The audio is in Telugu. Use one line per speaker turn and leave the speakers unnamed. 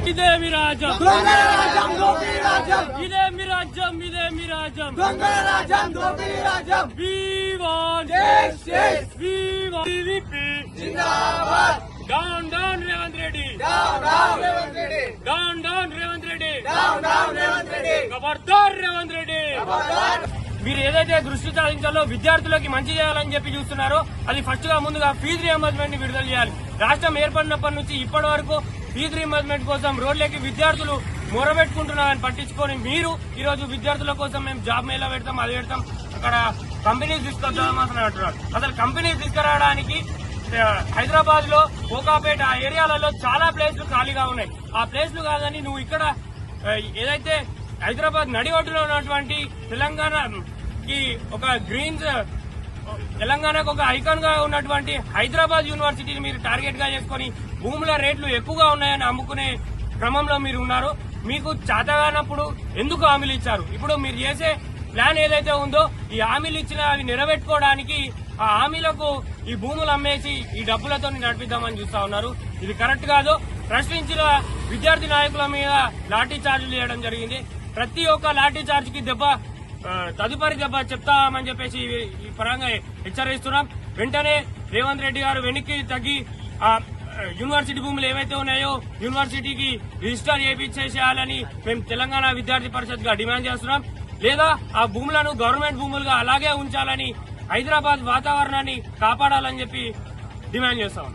రాజ్యం.
దొంగల రాజ్యం రాజ్యం.
ఇదేమి రాజ్యం రాజ్యం.
దొంగల రాజ్యం. Down down Revanth Reddy. Down down Revanth Reddy.
ఖబర్దార్ రేవంత్ రెడ్డి. మీరు ఏదైతే దృష్టి సాధించాలో విద్యార్థులకి మంచి చేయాలని చెప్పి చూస్తున్నారో అది ఫస్ట్గా ముందుగా ఫీజు రియంబర్స్మెంట్ని విడుదల చేయాలి. రాష్ట్రం ఏర్పడినప్పటి నుంచి ఇప్పటి వరకు ఫీజు రియంబర్స్మెంట్ కోసం రోడ్లకి విద్యార్థులు మొరబెట్టుకుంటున్నారని పట్టించుకొని మీరు ఈరోజు విద్యార్థుల కోసం మేము జాబ్ మేళా పెడతాం అది పెడతాం. అక్కడ కంపెనీస్ తీసుకొద్దామని అంటున్నారు. అసలు కంపెనీస్ తీసుకురావడానికి హైదరాబాద్లో కోకాపేట ఆ ఏరియాలలో చాలా ప్లేస్లు ఖాళీగా ఉన్నాయి. ఆ ప్లేస్లు కాదని నువ్వు ఇక్కడ ఏదైతే హైదరాబాద్ నడి ఒడ్డులో ఉన్నటువంటి తెలంగాణకి ఒక గ్రీన్స్ తెలంగాణకు ఒక ఐకాన్గా ఉన్నటువంటి హైదరాబాద్ యూనివర్సిటీని మీరు టార్గెట్గా చేసుకుని భూముల రేట్లు ఎక్కువగా ఉన్నాయని అమ్ముకునే క్రమంలో మీరు ఉన్నారు. మీకు చేతగానప్పుడు ఎందుకు హామీలు ఇచ్చారు? ఇప్పుడు మీరు చేసే ప్లాన్ ఏదైతే ఉందో ఈ హామీలు ఇచ్చిన అవి నెరవేర్చుకోవడానికి ఆ హామీలకు ఈ భూములు అమ్మేసి ఈ డబ్బులతో నడిపిద్దామని చూస్తా ఉన్నారు. ఇది కరెక్ట్ కాదు. ప్రశ్నించిన విద్యార్థి నాయకుల మీద లాఠీ చార్జీలు చేయడం జరిగింది. ప్రతి ఒక్క లాఠీ చార్జ్కి దెబ్బ తదుపరి దెబ్బ చెప్తామని చెప్పేసి ఈ- పరంగా హెచ్చరిస్తున్నాం. వెంటనే రేవంత్ రెడ్డి గారు వెనక్కి తగ్గి ఆ యూనివర్సిటీ భూములు ఏవైతే ఉన్నాయో యూనివర్సిటీకి రిజిస్టర్ చేయించేసేయాలని మేము తెలంగాణ విద్యార్థి పరిషత్గా డిమాండ్ చేస్తున్నాం. లేదా ఆ భూములను గవర్నమెంట్ భూములుగా అలాగే ఉంచాలని హైదరాబాద్ వాతావరణాన్ని కాపాడాలని చెప్పి డిమాండ్ చేస్తాం.